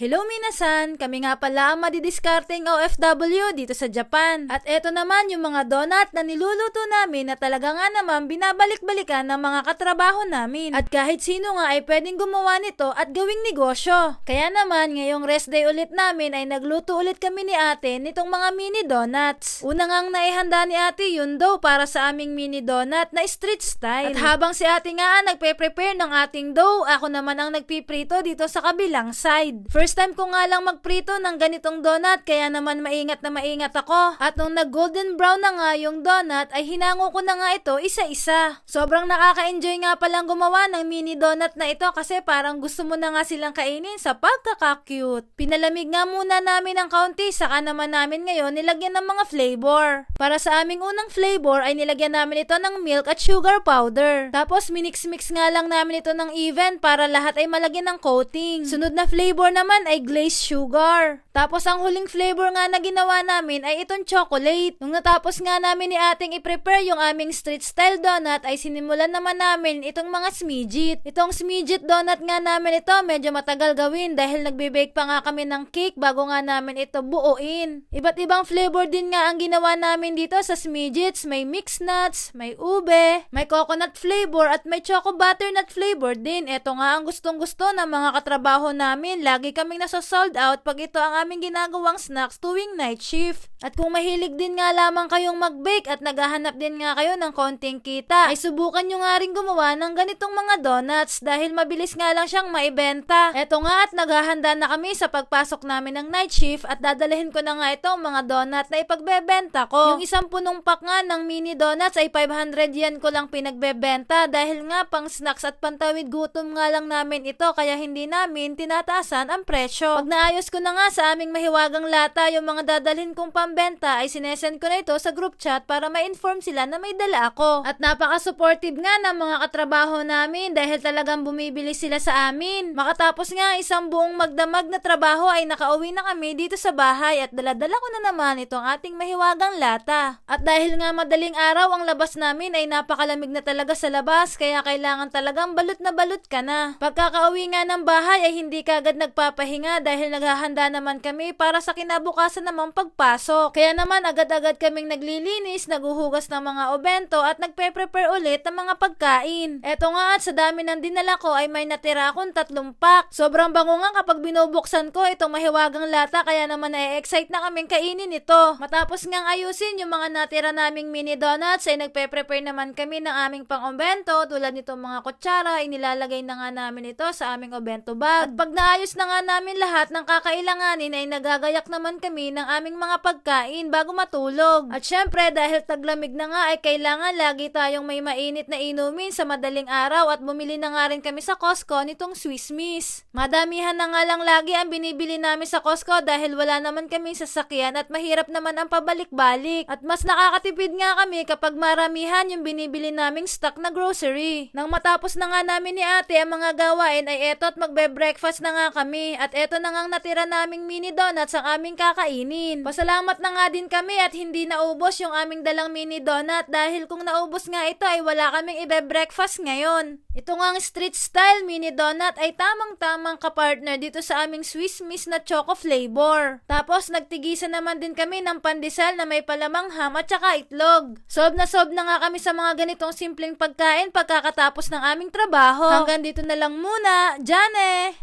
Hello minasan! Kami nga pala ang madidiskarteng OFW dito sa Japan. At eto naman yung mga donut na niluluto namin na talaga nga naman binabalik-balikan ng mga katrabaho namin. At kahit sino nga ay pwedeng gumawa nito at gawing negosyo. Kaya naman ngayong rest day ulit namin ay nagluto ulit kami ni ate nitong mga mini donuts. Una ngang naihanda ni ate yun daw para sa aming mini donut na street style. At habang si ate nga nagpe-prepare ng ating dough, ako naman ang nagpiprito dito sa kabilang side. First time ko nga lang magprito ng ganitong donut kaya naman maingat na maingat ako. At nung nag golden brown na nga yung donut ay hinango ko na nga ito isa-isa. Sobrang nakaka-enjoy nga palang gumawa ng mini donut na ito kasi parang gusto mo na nga silang kainin sa pagkaka-cute. Pinalamig nga muna namin ng kaunti saka naman namin ngayon nilagyan ng mga flavor. Para sa aming unang flavor ay nilagyan namin ito ng milk at sugar powder. Tapos minix-mix nga lang namin ito ng even para lahat ay malagyan ng coating. Sunod na flavor naman ay glazed sugar. Tapos ang huling flavor nga na ginawa namin ay itong chocolate. Nung natapos nga namin ni ating i-prepare yung aming street style donut ay sinimulan naman namin itong mga smidget. Itong smidget donut nga namin ito medyo matagal gawin dahil nagbe-bake pa nga kami ng cake bago nga namin ito buuin. Iba't ibang flavor din nga ang ginawa namin dito sa smidgets. May mixed nuts, may ube, may coconut flavor at may choco butternut flavor din. Ito nga ang gustong gusto ng mga katrabaho namin. Lagi kaming nasa sold out pag ito ang aming ginagawang snacks tuwing night shift. At kung mahilig din nga lamang kayong mag-bake at naghahanap din nga kayo ng konting kita, ay subukan nyo nga rin gumawa ng ganitong mga donuts dahil mabilis nga lang siyang maibenta. Eto nga at naghahanda na kami sa pagpasok namin ng night shift at dadalhin ko na nga itong mga donut na ipagbebenta ko. Yung isang punong pack nga ng mini donuts ay 500 yen ko lang pinagbebenta dahil nga pang snacks at pantawid gutom nga lang namin ito kaya hindi namin tinataasan ang presyo. Pag naayos ko na nga sa aming mahiwagang lata yung mga dadalhin kong pambenta ay sinesend ko na ito sa group chat para ma-inform sila na may dala ako. At napaka-supportive nga ng mga katrabaho namin dahil talagang bumibili sila sa amin. Makatapos nga isang buong magdamag na trabaho ay nakauwi na kami dito sa bahay at daladala ko na naman itong ating mahiwagang lata. At dahil nga madaling araw ang labas namin ay napakalamig na talaga sa labas kaya kailangan talagang balot na balot ka na. Pagkakauwi nga ng bahay ay hindi kagad nagpapahinga dahil naghahanda naman kami para sa kinabukasan namang pagpasok. Kaya naman agad-agad kaming naglilinis, naguhugas ng mga obento at nagpe-prepare ulit ng mga pagkain. Eto nga at sa dami ng dinala ko ay may natira akong tatlong pack. Sobrang bango nga kapag binubuksan ko itong mahiwagang lata kaya naman na-excite na kaming kainin ito. Matapos ngang ayusin yung mga natira naming mini donuts ay nagpe-prepare naman kami ng aming pang-obento tulad nitong mga kutsara, inilalagay na nga namin ito sa aming obento bag. At pag naayos na nga namin lahat ng kakailanganin ay nagagayak naman kami ng aming mga pagkain bago matulog. At syempre dahil taglamig na nga ay kailangan lagi tayong may mainit na inumin sa madaling araw at bumili na nga rin kami sa Costco nitong Swiss Miss. Madamihan na nga lang lagi ang binibili namin sa Costco dahil wala naman kaming sasakyan at mahirap naman ang pabalik-balik. At mas nakakatipid nga kami kapag maramihan yung binibili naming stock na grocery. Nang matapos na nga namin ni ate ang mga gawain ay eto at magbe-breakfast na nga kami at eto na nga natira naming mini donuts ang aming kakainin. Pasalamat na nga din kami at hindi naubos yung aming dalang mini donut dahil kung naubos nga ito ay wala kaming ibe-breakfast ngayon. Ito nga ang street style mini donut ay tamang-tamang kapartner dito sa aming Swiss Miss na choco flavor. Tapos nagtigisan naman din kami ng pandesal na may palamang ham at saka itlog. Sob na sob na nga kami sa mga ganitong simpleng pagkain pagkakatapos ng aming trabaho. Hanggang dito na lang muna. Jane!